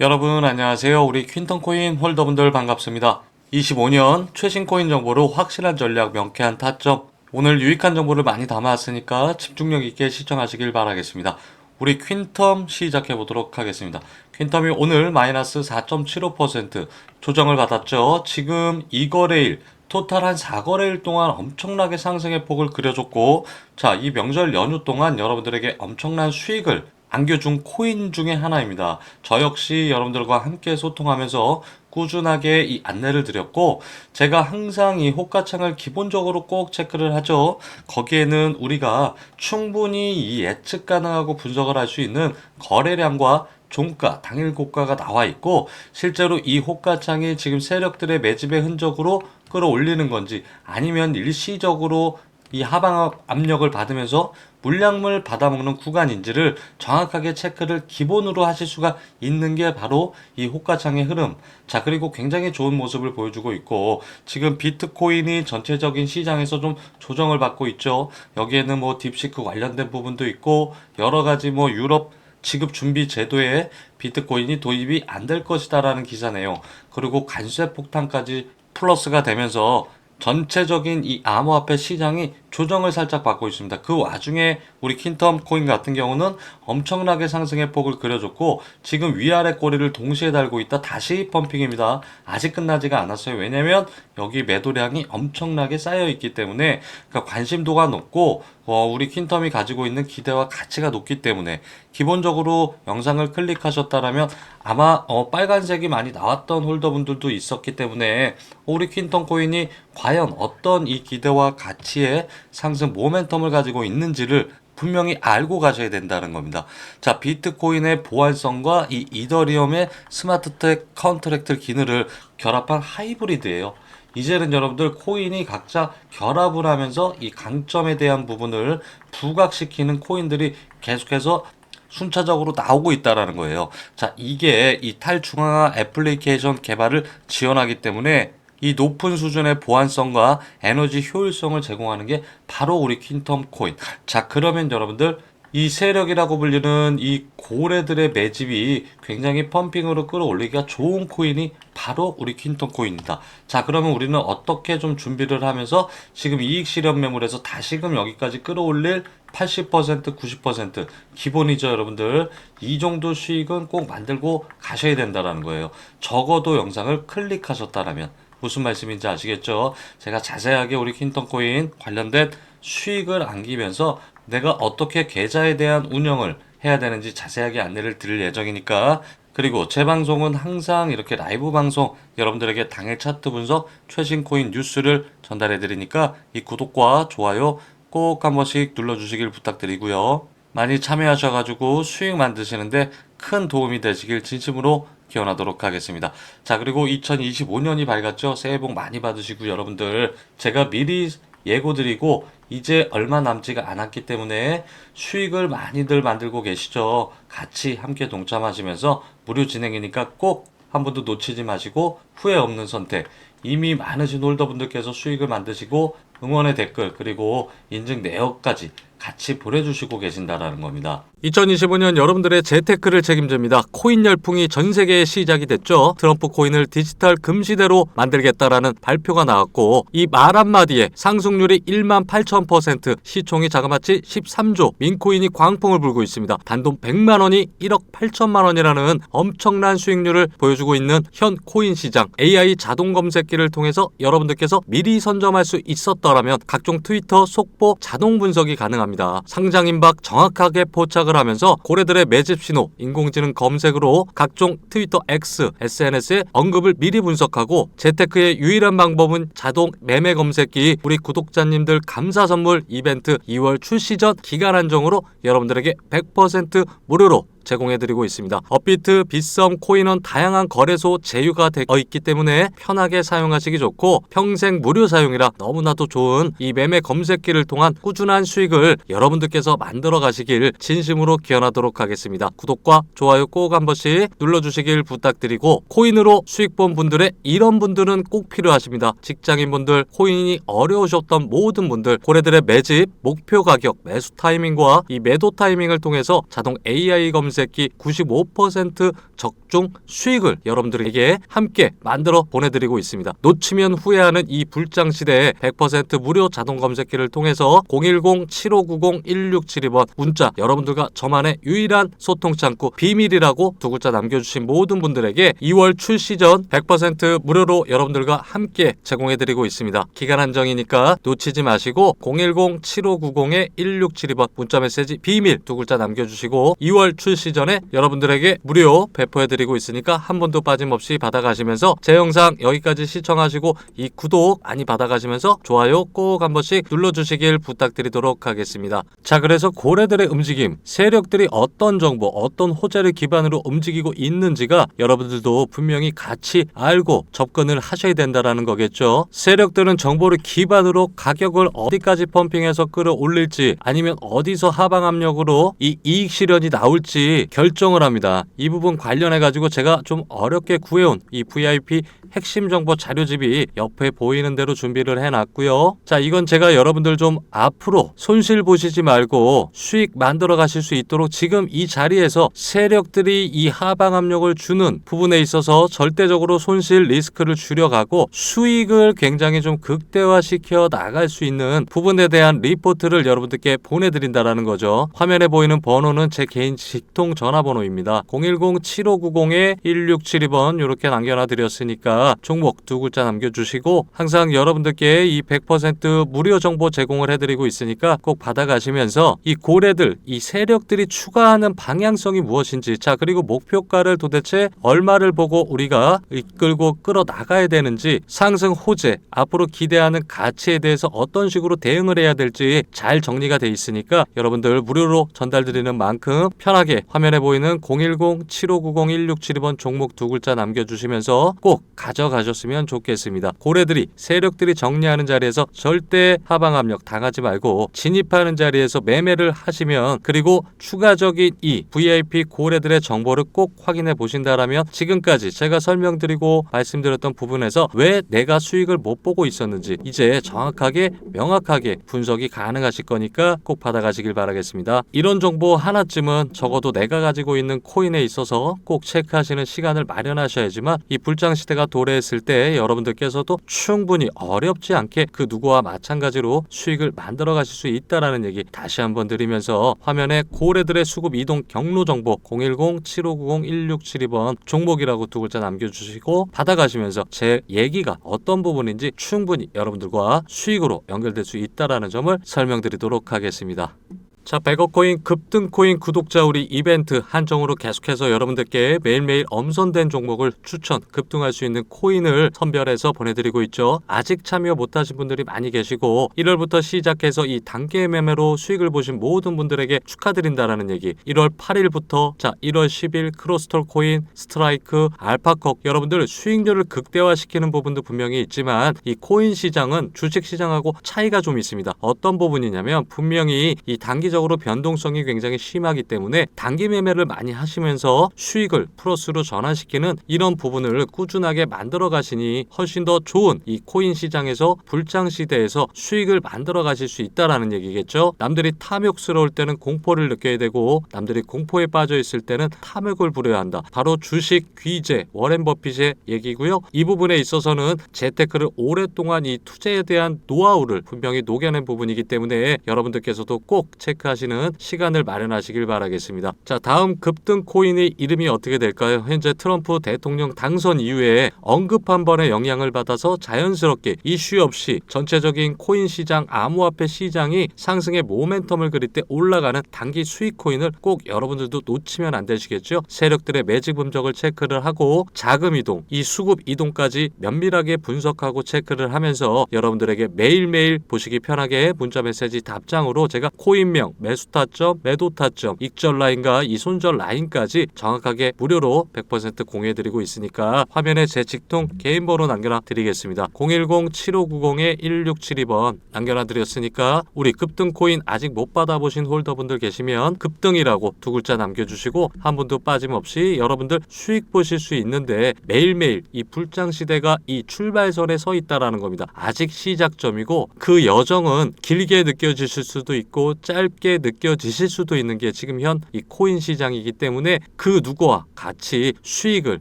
여러분 안녕하세요. 우리 퀸턴 코인 홀더분들 반갑습니다. 25년 최신 코인 정보로 확실한 전략, 명쾌한 타점. 오늘 유익한 정보를 많이 담아왔으니까 집중력 있게 시청하시길 바라겠습니다. 우리 퀸텀 시작해 보도록 하겠습니다. 퀸텀이 오늘 마이너스 4.75% 조정을 받았죠. 지금 2거래일 토탈 한 4거래일 동안 엄청나게 상승의 폭을 그려줬고 자, 이 명절 연휴 동안 여러분들에게 엄청난 수익을 안겨준 코인 중에 하나입니다. 저 역시 여러분들과 함께 소통하면서 꾸준하게 이 안내를 드렸고, 제가 항상 이 호가창을 기본적으로 꼭 체크를 하죠. 거기에는 우리가 충분히 이 예측 가능하고 분석을 할 수 있는 거래량과 종가, 당일 고가가 나와 있고, 실제로 이 호가창이 지금 세력들의 매집의 흔적으로 끌어올리는 건지, 아니면 일시적으로 이 하방 압력을 받으면서 물량물 받아먹는 구간인지를 정확하게 체크를 기본으로 하실 수가 있는 게 바로 이 호가창의 흐름. 자, 그리고 굉장히 좋은 모습을 보여주고 있고, 지금 비트코인이 전체적인 시장에서 좀 조정을 받고 있죠. 여기에는 뭐 딥시크 관련된 부분도 있고, 여러 가지 뭐 유럽 지급 준비 제도에 비트코인이 도입이 안 될 것이다라는 기사네요. 그리고 관세 폭탄까지 플러스가 되면서 전체적인 이 암호화폐 시장이 조정을 살짝 받고 있습니다. 그 와중에 우리 킨텀 코인 같은 경우는 엄청나게 상승의 폭을 그려줬고 지금 위아래 꼬리를 동시에 달고 있다 다시 펌핑입니다. 아직 끝나지가 않았어요. 왜냐면 여기 매도량이 엄청나게 쌓여 있기 때문에 그러니까 관심도가 높고 어, 우리 킨텀이 가지고 있는 기대와 가치가 높기 때문에 기본적으로 영상을 클릭하셨다라면 아마 어, 빨간색이 많이 나왔던 홀더분들도 있었기 때문에 우리 퀸텀 코인이 과연 어떤 이 기대와 가치의 상승 모멘텀을 가지고 있는지를 분명히 알고 가셔야 된다는 겁니다. 자, 비트코인의 보안성과 이 이더리움의 스마트텍 컨트랙트 기능을 결합한 하이브리드예요. 이제는 여러분들 코인이 각자 결합을 하면서 이 강점에 대한 부분을 부각시키는 코인들이 계속해서 순차적으로 나오고 있다라는 거예요. 자, 이게 이 탈중앙화 애플리케이션 개발을 지원하기 때문에 이 높은 수준의 보안성과 에너지 효율성을 제공하는 게 바로 우리 퀸텀 코인. 자, 그러면 여러분들 이 세력이라고 불리는 이 고래들의 매집이 굉장히 펌핑으로 끌어올리기가 좋은 코인이 바로 우리 퀸톤 코인입니다. 자, 그러면 우리는 어떻게 좀 준비를 하면서 지금 이익 실현 매물에서 다시금 여기까지 끌어올릴 80% 90% 기본이죠, 여러분들. 이 정도 수익은 꼭 만들고 가셔야 된다라는 거예요. 적어도 영상을 클릭하셨다라면 무슨 말씀인지 아시겠죠? 제가 자세하게 우리 퀸턴 코인 관련된 수익을 안기면서 내가 어떻게 계좌에 대한 운영을 해야 되는지 자세하게 안내를 드릴 예정이니까 그리고 제 방송은 항상 이렇게 라이브 방송 여러분들에게 당일 차트 분석 최신 코인 뉴스를 전달해 드리니까 이 구독과 좋아요 꼭 한 번씩 눌러 주시길 부탁드리고요. 많이 참여하셔가지고 수익 만드시는데 큰 도움이 되시길 진심으로 기원하도록 하겠습니다. 자, 그리고 2025년이 밝았죠? 새해 복 많이 받으시고 여러분들 제가 미리 예고 드리고 이제 얼마 남지가 않았기 때문에 수익을 많이들 만들고 계시죠. 같이 함께 동참하시면서 무료 진행이니까 꼭 한 번도 놓치지 마시고 후회 없는 선택. 이미 많으신 홀더분들께서 수익을 만드시고 응원의 댓글 그리고 인증 내역까지 같이 보내주시고 계신다라는 겁니다. 2025년 여러분들의 재테크를 책임집니다. 코인 열풍이 전 세계에 시작이 됐죠. 트럼프 코인을 디지털 금시대로 만들겠다라는 발표가 나왔고 이 말 한마디에 상승률이 1만 8천 퍼센트, 시총이 자그마치 13조, 민코인이 광풍을 불고 있습니다. 단돈 100만 원이 1억 8천만 원이라는 엄청난 수익률을 보여주고 있는 현 코인 시장. AI 자동 검색기를 통해서 여러분들께서 미리 선점할 수 있었더라면 각종 트위터 속보 자동 분석이 가능합니다. 상장 임박 정확하게 포착을 하면서 고래들의 매집 신호, 인공지능 검색으로 각종 트위터 X, SNS의 언급을 미리 분석하고 재테크의 유일한 방법은 자동 매매 검색기 우리 구독자님들 감사 선물 이벤트 2월 출시 전 기간 한정으로 여러분들에게 100% 무료로 제공해드리고 있습니다. 업비트, 빗썸, 코인원 다양한 거래소 제휴가 되어 있기 때문에 편하게 사용하시기 좋고 평생 무료 사용이라 너무나도 좋은 이 매매 검색기를 통한 꾸준한 수익을 여러분들께서 만들어 가시길 진심으로 기원하도록 하겠습니다. 구독과 좋아요 꼭 한 번씩 눌러주시길 부탁드리고 코인으로 수익 본 분들의 이런 분들은 꼭 필요하십니다. 직장인분들, 코인이 어려우셨던 모든 분들, 고래들의 매집, 목표 가격, 매수 타이밍과 이 매도 타이밍을 통해서 자동 AI 검색 검색기 95% 적중 수익을 여러분들에게 함께 만들어 보내드리고 있습니다. 놓치면 후회하는 이 불장 시대에 100% 무료 자동 검색기를 통해서 010-7590-1672번 문자 여러분들과 저만의 유일한 소통 창구 비밀이라고 두 글자 남겨주신 모든 분들에게 2월 출시 전 100% 무료로 여러분들과 함께 제공해드리고 있습니다. 기간 한정이니까 놓치지 마시고 010-7590-1672번 문자 메시지 비밀 두 글자 남겨주시고 2월 출시 전에 여러분들에게 무료 배포해드리고 있으니까 한 번도 빠짐없이 받아가시면서 제 영상 여기까지 시청하시고 이 구독 많이 받아가시면서 좋아요 꼭 한 번씩 눌러주시길 부탁드리도록 하겠습니다. 자 그래서 고래들의 움직임, 세력들이 어떤 정보, 어떤 호재를 기반으로 움직이고 있는지가 여러분들도 분명히 같이 알고 접근을 하셔야 된다라는 거겠죠. 세력들은 정보를 기반으로 가격을 어디까지 펌핑해서 끌어올릴지 아니면 어디서 하방 압력으로 이 이익 실현이 나올지 결정을 합니다. 이 부분 관련해 가지고 제가 좀 어렵게 구해온 이 VIP 핵심 정보 자료집이 옆에 보이는 대로 준비를 해놨고요. 자, 이건 제가 여러분들 좀 앞으로 손실 보시지 말고 수익 만들어 가실 수 있도록 지금 이 자리에서 세력들이 이 하방 압력을 주는 부분에 있어서 절대적으로 손실 리스크를 줄여가고 수익을 굉장히 좀 극대화시켜 나갈 수 있는 부분에 대한 리포트를 여러분들께 보내드린다라는 거죠. 화면에 보이는 번호는 제 개인 직통 전화번호입니다. 010-7590-1672번 이렇게 남겨놔 드렸으니까 종목 두 글자 남겨주시고 항상 여러분들께 이 100% 무료 정보 제공을 해드리고 있으니까 꼭 받아가시면서 이 고래들, 이 세력들이 추가하는 방향성이 무엇인지 자 그리고 목표가를 도대체 얼마를 보고 우리가 이끌고 끌어 나가야 되는지 상승 호재 앞으로 기대하는 가치에 대해서 어떤 식으로 대응을 해야 될지 잘 정리가 돼 있으니까 여러분들 무료로 전달드리는 만큼 편하게 화면에 보이는 010-7590-1672번 종목 두 글자 남겨주시면서 꼭 가 져가셨으면 좋겠습니다. 고래들이 세력들이 정리하는 자리에서 절대 하방 압력 당하지 말고 진입하는 자리에서 매매를 하시면 그리고 추가적인 이 VIP 고래들의 정보를 꼭 확인해 보신다라면 지금까지 제가 설명드리고 말씀드렸던 부분에서 왜 내가 수익을 못 보고 있었는지 이제 정확하게 명확하게 분석이 가능하실 거니까 꼭 받아가시길 바라겠습니다. 이런 정보 하나쯤은 적어도 내가 가지고 있는 코인에 있어서 꼭 체크하시는 시간을 마련하셔야지만 이 불장 시대가 도 래했을 때 여러분들께서도 충분히 어렵지 않게 그 누구와 마찬가지로 수익을 만들어 가실 수 있다라는 얘기 다시 한번 드리면서 화면에 고래들의 수급 이동 경로 정보 010-7590-1672번 종목이라고 두 글자 남겨주시고 받아가시면서 제 얘기가 어떤 부분인지 충분히 여러분들과 수익으로 연결될 수 있다라는 점을 설명드리도록 하겠습니다. 자, 백업코인 급등 코인 구독자 우리 이벤트 한정으로 계속해서 여러분들께 매일매일 엄선된 종목을 추천, 급등할 수 있는 코인을 선별해서 보내드리고 있죠. 아직 참여 못하신 분들이 많이 계시고 1월부터 시작해서 이 단계 매매로 수익을 보신 모든 분들에게 축하드린다라는 얘기. 1월 8일부터 자 1월 10일 크로스톨 코인, 스트라이크, 알파콕 여러분들 수익률을 극대화시키는 부분도 분명히 있지만 이 코인 시장은 주식 시장하고 차이가 좀 있습니다. 어떤 부분이냐면 분명히 이 단기 적 장기적으로 변동성이 굉장히 심하기 때문에 단기 매매를 많이 하시면서 수익을 플러스로 전환시키는 이런 부분을 꾸준하게 만들어 가시니 훨씬 더 좋은 이 코인 시장에서 불장 시대에서 수익을 만들어 가실 수 있다라는 얘기겠죠. 남들이 탐욕스러울 때는 공포를 느껴야 되고 남들이 공포에 빠져 있을 때는 탐욕을 부려야 한다. 바로 주식 귀재 워렌 버핏의 얘기고요. 이 부분에 있어서는 재테크를 오랫동안 이 투자에 대한 노하우를 분명히 녹여낸 부분이기 때문에 여러분들께서도 꼭 체크 하시는 시간을 마련하시길 바라겠습니다. 자, 다음 급등 코인의 이름이 어떻게 될까요? 현재 트럼프 대통령 당선 이후에 언급 한 번의 영향을 받아서 자연스럽게 이슈 없이 전체적인 코인 시장, 암호화폐 시장이 상승의 모멘텀을 그릴 때 올라가는 단기 수익 코인을 꼭 여러분들도 놓치면 안 되시겠죠? 세력들의 매직 분석을 체크를 하고 자금 이동, 이 수급 이동까지 면밀하게 분석하고 체크를 하면서 여러분들에게 매일매일 보시기 편하게 문자 메시지 답장으로 제가 코인명 매수 타점, 매도 타점, 익절 라인과 이손절 라인까지 정확하게 무료로 100% 공유해드리고 있으니까 화면에 제 직통 개인 번호 남겨놔 드리겠습니다. 010-7590-1672번 남겨놔 드렸으니까 우리 급등 코인 아직 못 받아보신 홀더분들 계시면 급등이라고 두 글자 남겨주시고 한 분도 빠짐없이 여러분들 수익 보실 수 있는데 매일매일 이 불장 시대가 이 출발선에 서 있다라는 겁니다. 아직 시작점이고 그 여정은 길게 느껴지실 수도 있고 짧게 쉽게 느껴지실 수도 있는 게 지금 현 이 코인 시장이기 때문에 그 누구와 같이 수익을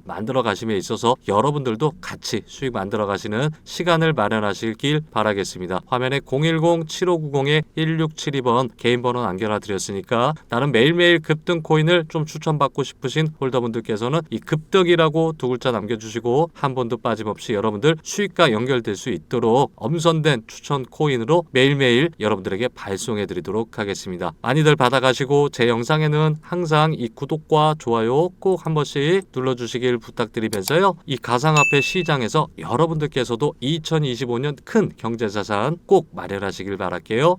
만들어 가심에 있어서 여러분들도 같이 수익 만들어 가시는 시간을 마련하시길 바라겠습니다. 화면에 010-7590-1672번 개인 번호 남겨놔 드렸으니까 나는 매일매일 급등 코인을 좀 추천받고 싶으신 홀더분들께서는 이 급등이라고 두 글자 남겨주시고 한 번도 빠짐없이 여러분들 수익과 연결될 수 있도록 엄선된 추천 코인으로 매일매일 여러분들에게 발송해 드리도록 하겠 습니다. 많이들 받아가시고 제 영상에는 항상 이 구독과 좋아요 꼭 한 번씩 눌러주시길 부탁드리면서요. 이 가상화폐 시장에서 여러분들께서도 2025년 큰 경제자산 꼭 마련하시길 바랄게요.